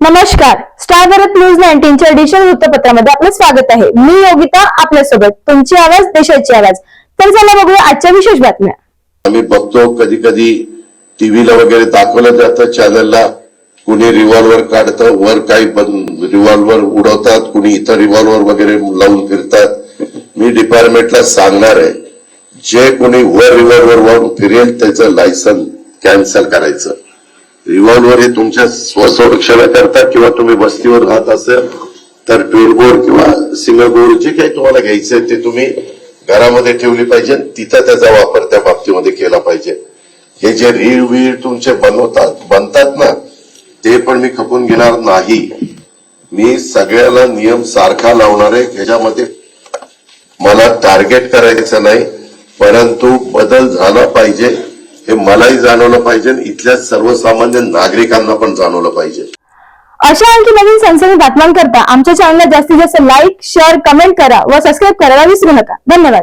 नमस्कार. Star Bharat news नाईन्टीनच्या digital वृत्तपत्रामध्ये आपलं स्वागत आहे. मी योगिता आपल्यासोबत तुमची आवाज देशाची आवाज. तर चला बघूया आजच्या विशेष बातम्या. आम्ही बघतो कधी कधी टीव्हीला वगैरे दाखवलं जातं चॅनलला कुणी रिव्हॉल्वर काढतं वर काही रिव्हॉल्वर उडवतात कुणी इथं रिव्हॉल्वर वगैरे लावून फिरतात. मी डिपार्टमेंटला सांगणार आहे जे कोणी वर रिव्हॉल्वर वरून फिरेल त्याचं लायसन कॅन्सल करायचं. रिव्हॉल्वर हे तुमच्या स्वसंरक्षणाकरता किंवा तुम्ही बस्तीवर राहत असेल तर ट्वेल बोर्ड किंवा सिंगल बोर्ड जे काही तुम्हाला घ्यायचंय ते तुम्ही घरामध्ये ठेवली पाहिजे तिथं त्याचा वापर त्या बाबतीमध्ये केला पाहिजे. हे जे रीळ वीळ तुमचे बनवतात बनतात ना ते पण मी खपून घेणार नाही. मी सगळ्याला नियम सारखा लावणार आहे ह्याच्यामध्ये मला टार्गेट करायचं नाही परंतु बदल झाला पाहिजे. हे मलाही जाणवलं पाहिजे इथल्या सर्वसामान्य नागरिकांना पण जाणवलं पाहिजे. अशा आणखी नवीन सनसनी बातम्यांकरता आमच्या चॅनलला जास्तीत जास्त लाईक शेअर कमेंट करा व सबस्क्राईब करायला विसरू नका. धन्यवाद.